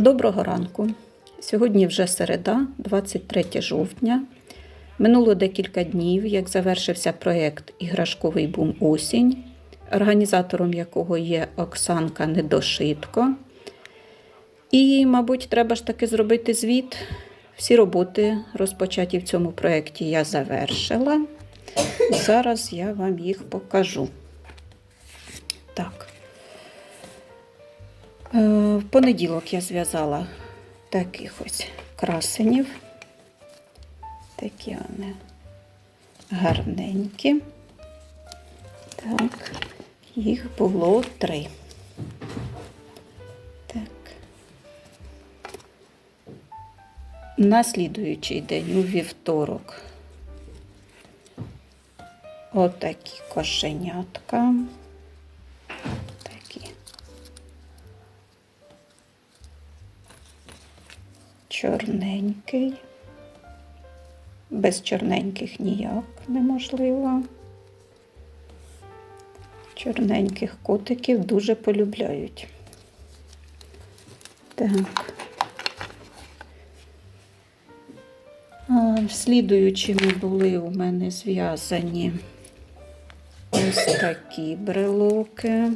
Доброго ранку. Сьогодні вже середа, 23 жовтня. Минуло декілька днів, як завершився проєкт Іграшковий бум осінь, організатором якого є Оксанка Недошитко. І, мабуть, треба ж таки зробити звіт. Всі роботи, розпочаті в цьому проєкті, я завершила. Зараз я вам їх покажу. Так. Е, В понеділок я зв'язала таких ось красенів. Такі вони гарненькі. Так, їх було три. Так. На слідуючий день у вівторок. Отакі кошенятка. Чорненький. Без чорненьких ніяк неможливо. Чорненьких котиків дуже полюбляють. Так. Слідуючими були у мене зв'язані ось такі брелоки.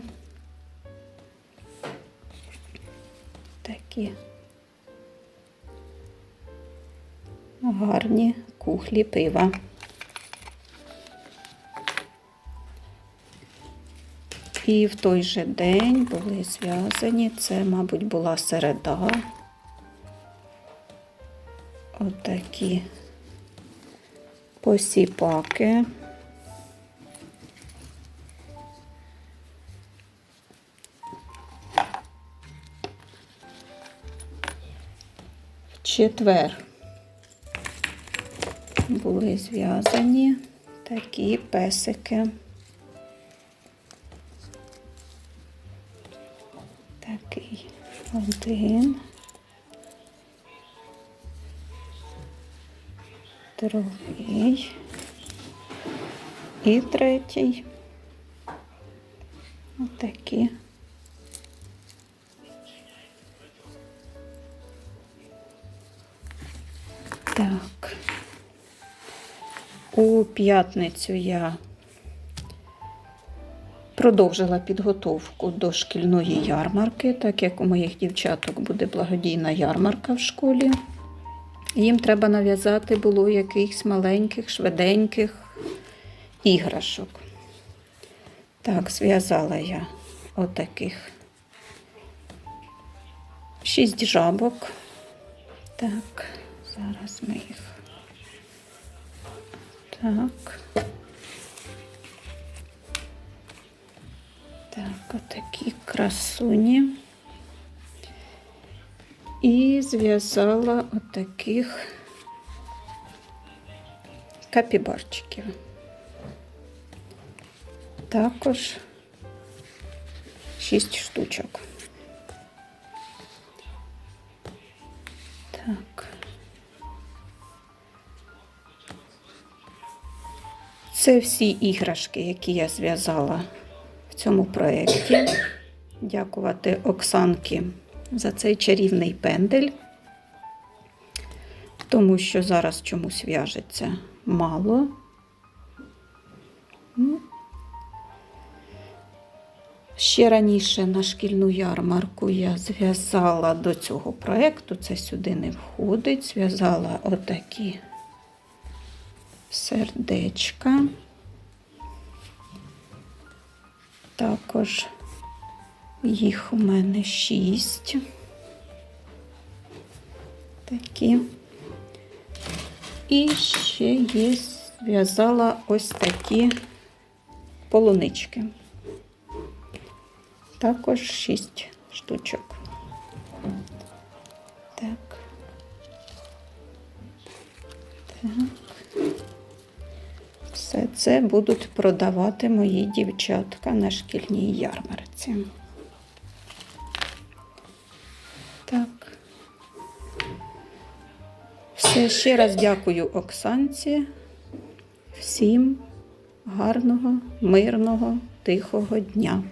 Такі гарні кухлі пива. І в той же день були зв'язані, це, мабуть, була середа. Отакі посіпаки. Четвер були зв'язані такі песики. Такий один. Другий. І третій. Отакі. Так. У п'ятницю я продовжила підготовку до шкільної ярмарки, так як у моїх дівчаток буде благодійна ярмарка в школі. Їм треба нав'язати було якихось маленьких, швиденьких іграшок. Так, зв'язала я отаких шість жабок. Так, зараз ми їх. Так. Так, отакі красуні. І зв'язала отаких капібарчиків. Також шість штучок. Це всі іграшки, які я зв'язала в цьому проєкті. Дякувати Оксанки за цей чарівний пендель, тому що зараз чомусь в'яжеться мало. Ну, Ще раніше на шкільну ярмарку я зв'язала до цього проєкту, це сюди не входить, зв'язала отакі сердечка. Також їх у мене шість. Такі. І ще є, зв'язала ось такі полунички. Також шість штучок. Так. Все це будуть продавати мої дівчатка на шкільній ярмарці. Так. Все, ще раз дякую Оксанці. Всім гарного, мирного, тихого дня.